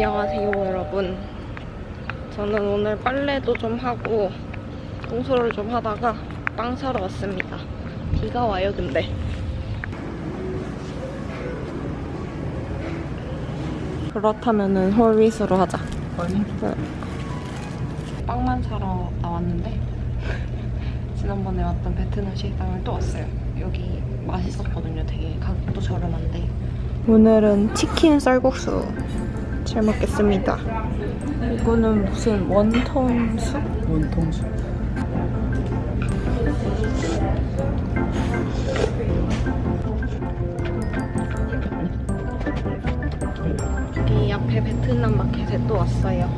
안녕하세요 여러분. 저는 오늘 빨래도 좀 하고 청소를 좀 하다가 빵 사러 왔습니다. 비가 와요 근데. 그렇다면은 홀윗으로 하자. 네. 빵만 사러 나왔는데 지난번에 왔던 베트남 식당을 또 왔어요. 여기 맛있었거든요 되게 가격도 저렴한데. 오늘은 치킨 쌀국수 잘 먹겠습니다. 이거는 무슨 원톤 수? 원통수 여기 앞에 베트남 마켓에 또 왔어요.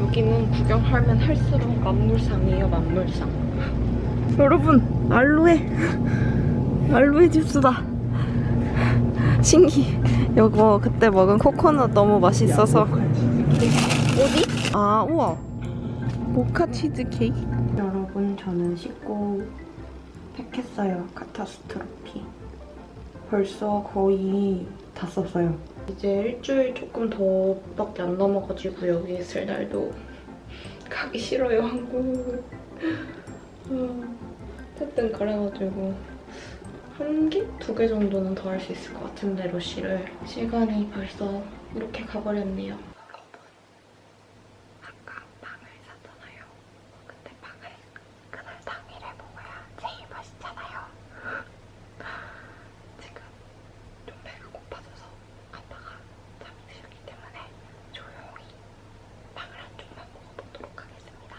여기는 구경하면 할수록 만물상이에요, 만물상. 여러분, 알로에. 알로에 줍스다. 신기. 이거 그때 먹은 코코넛 너무 맛있어서. 어디? 아, 우와. 모카 치즈 케이크. 여러분, 저는 씻고 팩했어요. 카타스트로피. 벌써 거의 다 썼어요. 이제 일주일 조금 더 밖에 안 남아가지고 여기 있을 날도 가기 싫어요, 한국. 음, 어쨌든 그래가지고 한 개? 두 개 정도는 더 할 수 있을 것 같은데, 러쉬를. 시간이 벌써 이렇게 가버렸네요. 아까 빵을 샀잖아요. 근데 빵을 그날 당일에 먹어야 제일 맛있잖아요. 지금 좀 배가 고파져서 갔다가 잠이 들기 때문에 조용히 빵을 한 쪽만 먹어보도록 하겠습니다.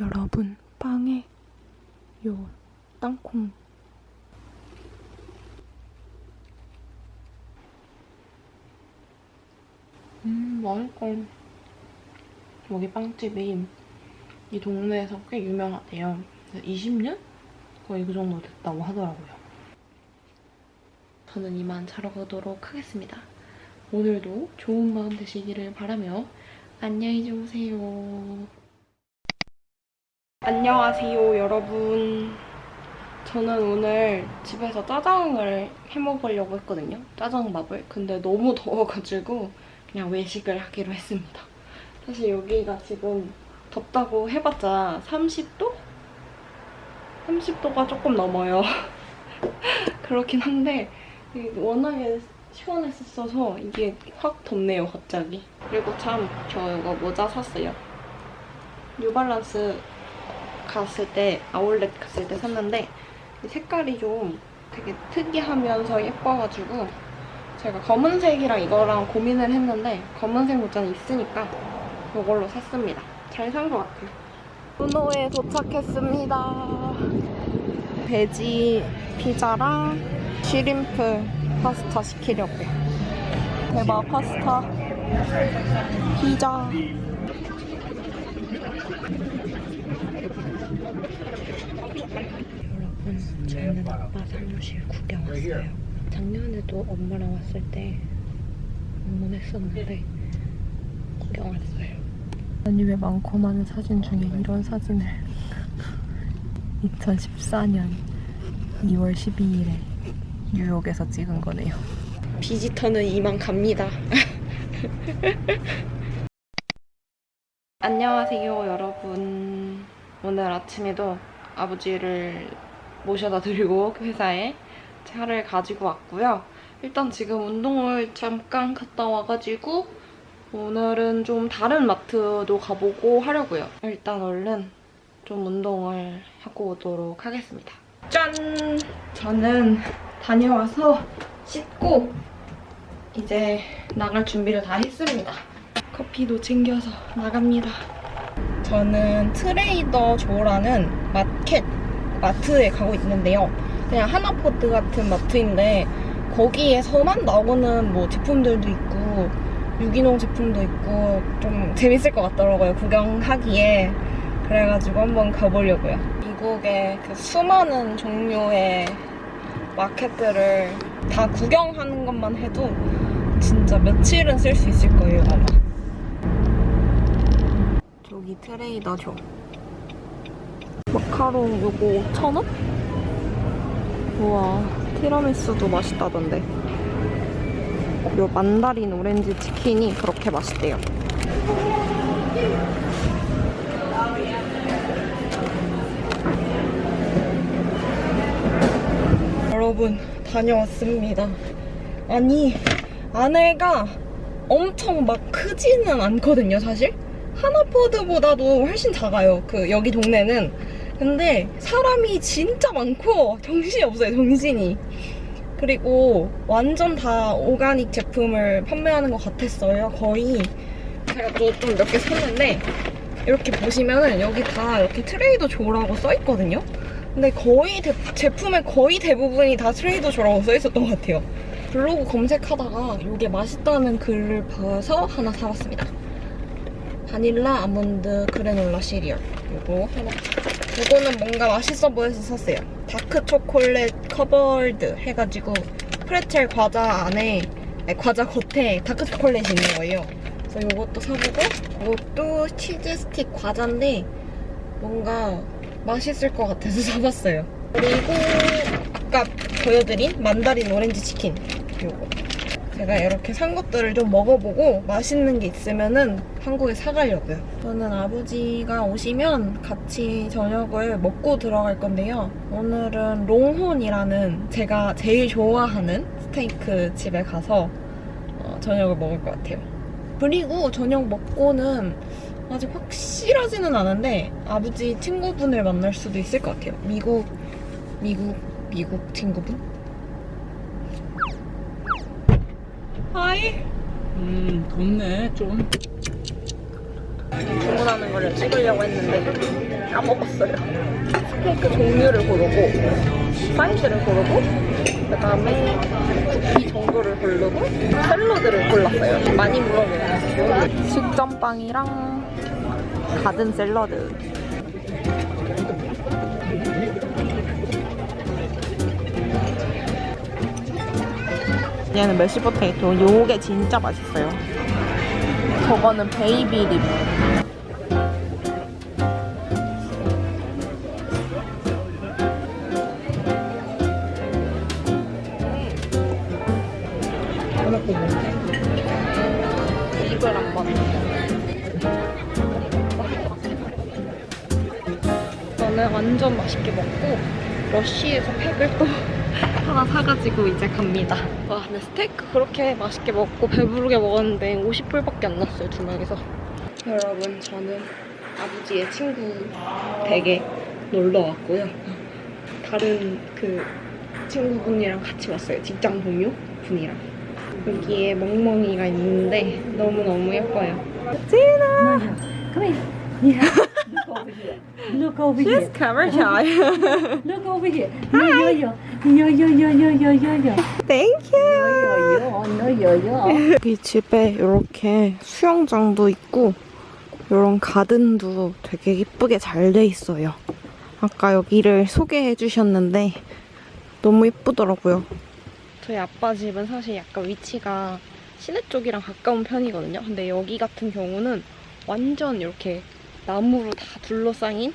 여러분, 빵에 요 땅콩 음, 맛있고 여기 빵집이 이 동네에서 꽤 유명하대요. 20년? 거의 그 정도 됐다고 하더라고요. 저는 이만 자러 가도록 하겠습니다. 오늘도 좋은 마음 되시기를 바라며 안녕히 주무세요. 안녕하세요, 여러분. 저는 오늘 집에서 짜장을 해 먹으려고 했거든요. 짜장밥을. 근데 너무 더워가지고 그냥 외식을 하기로 했습니다. 사실 여기가 지금 덥다고 해봤자 30도? 30도가 조금 넘어요. 그렇긴 한데 워낙에 시원했었어서 이게 확 덥네요, 갑자기. 그리고 참 저 이거 모자 샀어요. 뉴발란스 갔을 때 아울렛 갔을 때 샀는데 이 색깔이 좀 되게 특이하면서 예뻐가지고 제가 검은색이랑 이거랑 고민을 했는데 검은색 모자는 있으니까 이걸로 샀습니다. 잘 산 것 같아요. 우노에 도착했습니다. 베지 피자랑 쉬림프 파스타 시키려고요. 대박 파스타 피자 여러분 저는 아빠 사무실 구경 왔어요. 작년에도 엄마랑 왔을 때 방문했었는데 구경 왔어요. 아니 왜 많고 많은 사진 중에 이런 사진을 2014년 2월 12일에 뉴욕에서 찍은 거네요. 비지터는 이만 갑니다. 안녕하세요, 여러분. 오늘 아침에도 아버지를 모셔다 드리고 회사에 차를 가지고 왔고요. 일단 지금 운동을 잠깐 갔다 와가지고 오늘은 좀 다른 마트도 가보고 하려고요. 일단 얼른 좀 운동을 하고 오도록 하겠습니다. 짠! 저는 다녀와서 씻고 이제 나갈 준비를 다 했습니다. 커피도 챙겨서 나갑니다. 저는 트레이더 조라는 마켓 마트에 가고 있는데요. 그냥 하나포드 같은 마트인데 거기에서만 나오는 뭐 제품들도 있고 유기농 제품도 있고 좀 재밌을 것 같더라고요. 구경하기에. 그래가지고 한번 가보려고요. 미국의 그 수많은 종류의 마켓들을 다 구경하는 것만 해도 진짜 며칠은 쓸 수 있을 거예요, 아마. 저기 트레이더죠. 마카롱 요거 5,000원? 우와, 티라미수도 맛있다던데. 요 만다린 오렌지 치킨이 그렇게 맛있대요. 여러분 다녀왔습니다. 아니 안에가 엄청 막 크지는 않거든요, 사실. 하나포드보다도 훨씬 작아요. 그 여기 동네는. 근데 사람이 진짜 많고 정신이 없어요, 정신이. 그리고 완전 다 오가닉 제품을 판매하는 것 같았어요. 거의 제가 또 좀 몇 개 샀는데 이렇게 보시면은 여기 다 이렇게 트레이더 조라고 써 있거든요. 근데 거의 대- 제품의 거의 대부분이 다 트레이더 조라고 써 있었던 것 같아요. 블로그 검색하다가 이게 맛있다는 글을 봐서 하나 사봤습니다. 바닐라 아몬드 그래놀라 시리얼. 요거 하나. 요거는 뭔가 맛있어 보여서 샀어요. 다크 초콜릿 커버드 해가지고 프레첼 과자 안에 아니, 과자 겉에 다크 초콜릿이 있는 거예요. 그래서 요것도 사보고 이것도 치즈 스틱 과자인데 뭔가 맛있을 것 같아서 사봤어요. 그리고 아까 보여드린 만다린 오렌지 치킨 요거 제가 이렇게 산 것들을 좀 먹어보고 맛있는 게 있으면은 한국에 사가려고요. 저는 아버지가 오시면 같이 저녁을 먹고 들어갈 건데요. 오늘은 롱혼이라는 제가 제일 좋아하는 스테이크 집에 가서 어, 저녁을 먹을 것 같아요. 그리고 저녁 먹고는 아직 확실하지는 않은데 아버지 친구분을 만날 수도 있을 것 같아요. 미국, 미국, 미국 친구분? 하이. 음, 덥네, 좀. 주문하는 거를 찍으려고 했는데 까먹었어요. 스테이크 종류를 고르고 사이즈를 고르고 그 다음에 쿠키 정도를 고르고 샐러드를 골랐어요. 많이 물어보네요. 식전빵이랑 가든 샐러드. 얘는 메시 포테이토. 요게 진짜 맛있어요. 저거는 베이비 립. 이걸 안 봤네. 저는 완전 맛있게 먹고 러쉬에서 팩을 또 하나 사가지고 이제 갑니다. 와, 근데 스테이크 그렇게 맛있게 먹고 배부르게 먹었는데 50불밖에 안 났어요, 두 명이서. 여러분, 저는 아버지의 친구 댁에 놀러 왔고요. 다른 그 친구분이랑 같이 왔어요. 직장 동료 분이랑. 여기에 멍멍이가 있는데 너무너무 예뻐요. 지나! Come here. Look over here. Over here. camera shy. Look over here. No yo-yo. Yo yo yo yo yo yo yo. Thank you. Yo yo. No yo-yo. 여기 집에 이렇게 수영장도 있고 이런 가든도 되게 이쁘게 잘 돼 있어요. 아까 여기를 소개해 주셨는데 너무 이쁘더라고요. 저희 아빠 집은 사실 약간 위치가 시내 쪽이랑 가까운 편이거든요. 근데 여기 같은 경우는 완전 이렇게 나무로 다 둘러싸인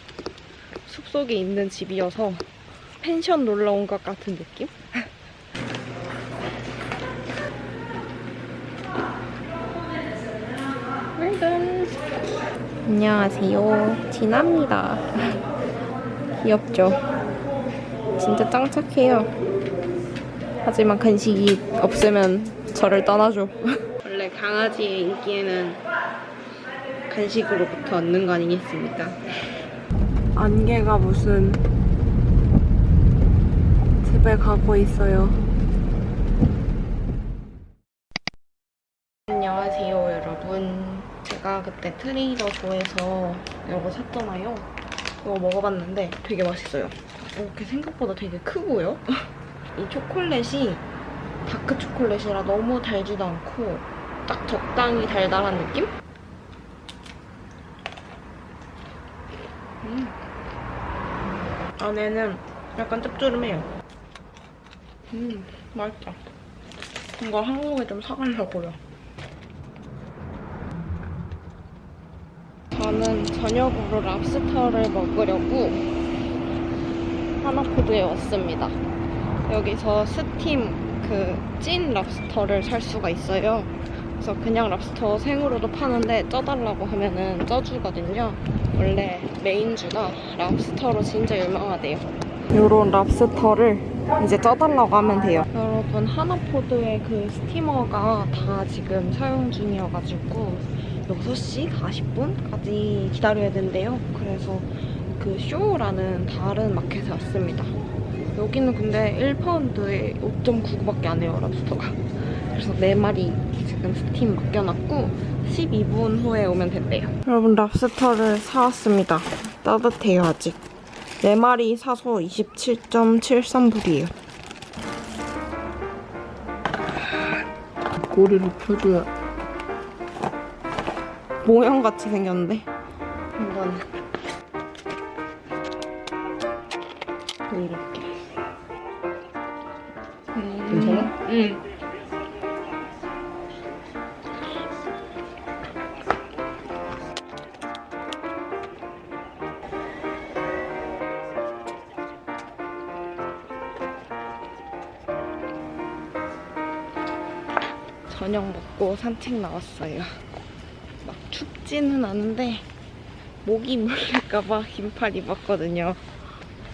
숲속에 있는 집이어서 펜션 놀러 온 것 같은 느낌? 안녕하세요. 진아입니다. 귀엽죠? 진짜 짱 착해요. 하지만 간식이 없으면 저를 떠나죠 원래 강아지의 인기에는 간식으로부터 얻는 거 아니겠습니까? 안개가 무슨 집에 가고 있어요. 안녕하세요 여러분. 제가 그때 트레이더 조에서 이거 샀잖아요. 이거 먹어봤는데 되게 맛있어요. 이렇게 생각보다 되게 크고요. 이 초콜릿이 다크 초콜릿이라 너무 달지도 않고 딱 적당히 달달한 느낌? 안에는 약간 짭조름해요 음 맛있다 이거 한국에 좀 사가려고요 저는 저녁으로 랍스터를 먹으려고 하나포드에 왔습니다. 여기서 스팀 그 찐 랍스터를 살 수가 있어요. 그래서 그냥 랍스터 생으로도 파는데 쪄달라고 하면은 쪄주거든요. 원래 메인주가 랍스터로 진짜 유명하대요. 요런 랍스터를 이제 쪄달라고 하면 돼요. 여러분 하나포드의 그 스티머가 다 지금 사용 중이어가지고 6시 40분까지 기다려야 된대요. 그래서 그 쇼라는 다른 마켓에 왔습니다. 여기는 근데 1파운드에 5.99밖에 안 해요, 랍스터가. 그래서 4마리 지금 스팀 맡겨놨고 12분 후에 오면 된대요. 여러분 랍스터를 사왔습니다. 따뜻해요, 아직. 4마리 사서 27.73불이에요. 꼬리를 펴줘야 모형같이 생겼는데 한번 이렇 저녁 먹고 산책 나왔어요. 막 춥지는 않은데 모기 물릴까봐 긴팔 입었거든요.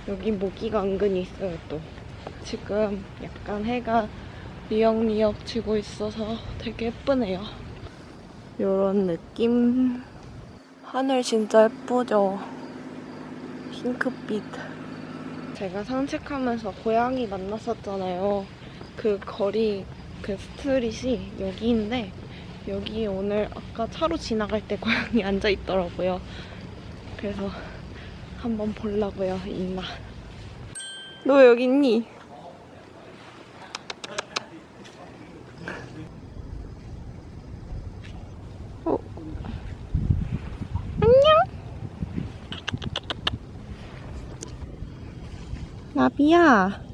여기 모기가 은근히 있어요 또. 지금 약간 해가 미역미역 지고 있어서 되게 예쁘네요. 요런 느낌. 하늘 진짜 예쁘죠? 핑크빛. 제가 산책하면서 고양이 만났었잖아요. 그 거리, 그 스트릿이 여기인데 여기 오늘 아까 차로 지나갈 때 고양이 앉아 있더라고요. 그래서 한번 보려고요, 이마. 너 여기 있니? 어. 안녕. 나비야.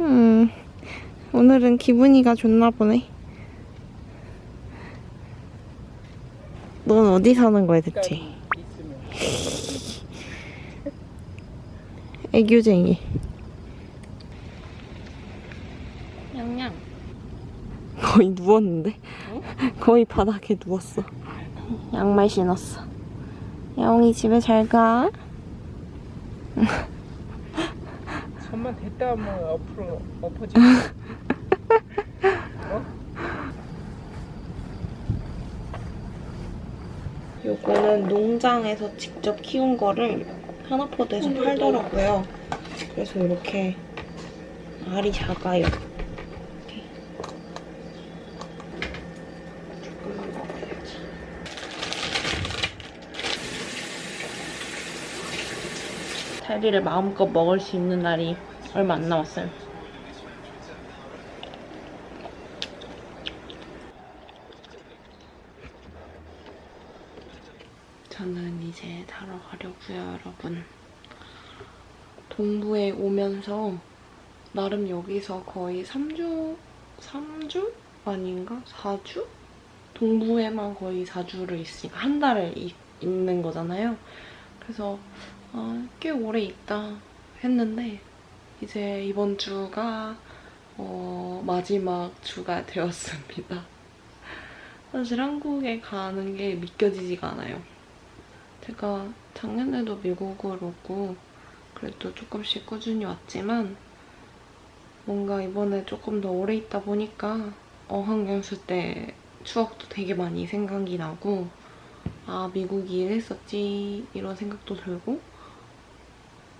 음, 오늘은 기분이가 좋나 보네. 넌 어디 사는 거야, 대체? 애교쟁이. 냥냥. 거의 누웠는데? 거의 바닥에 누웠어. 양말 신었어. 야옹이 집에 잘 가. 손만 댔다 하면 앞으로 엎어지 요거는 농장에서 직접 키운 거를 하나포드에서 팔더라고요. 그래서 이렇게 알이 작아요. 이렇게. 조금만 먹어야지. 탈리를 마음껏 먹을 수 있는 날이 얼마 안 남았어요. 저는 이제 자러 가려고요, 여러분. 동부에 오면서 나름 여기서 거의 3주, 3주? 아닌가? 4주? 동부에만 거의 4주를 있으니까 한 달을 이- 있는 거잖아요. 그래서 아, 꽤 오래 있다 했는데 이제 이번 주가 어, 마지막 주가 되었습니다. 사실 한국에 가는 게 믿겨지지가 않아요. 제가 작년에도 미국을 오고 그래도 조금씩 꾸준히 왔지만 뭔가 이번에 조금 더 오래 있다 보니까 어학연수 때 추억도 되게 많이 생각이 나고 아 미국이 이랬었지 이런 생각도 들고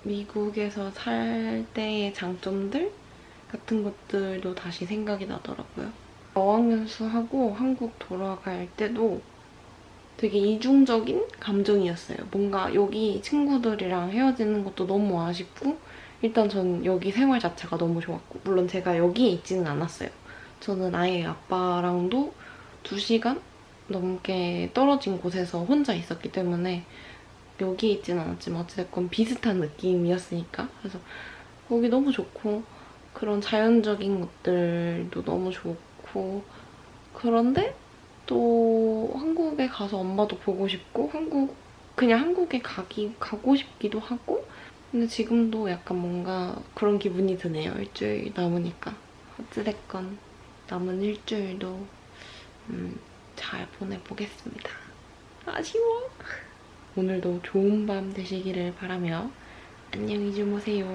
미국에서 살 때의 장점들 같은 것들도 다시 생각이 나더라고요. 어학연수하고 한국 돌아갈 때도 되게 이중적인 감정이었어요. 뭔가 여기 친구들이랑 헤어지는 것도 너무 아쉽고 일단 전 여기 생활 자체가 너무 좋았고 물론 제가 여기에 있지는 않았어요. 저는 아예 아빠랑도 2시간 넘게 떨어진 곳에서 혼자 있었기 때문에 여기에 있지는 않았지만 어쨌든 비슷한 느낌이었으니까 그래서 거기 너무 좋고 그런 자연적인 것들도 너무 좋고 그런데 또 한국에 가서 엄마도 보고 싶고 한국 그냥 한국에 가기 가고 싶기도 하고 근데 지금도 약간 뭔가 그런 기분이 드네요. 일주일 남으니까 어찌됐건 남은 일주일도 음, 잘 보내보겠습니다. 아쉬워. 오늘도 좋은 밤 되시기를 바라며 안녕히 주무세요.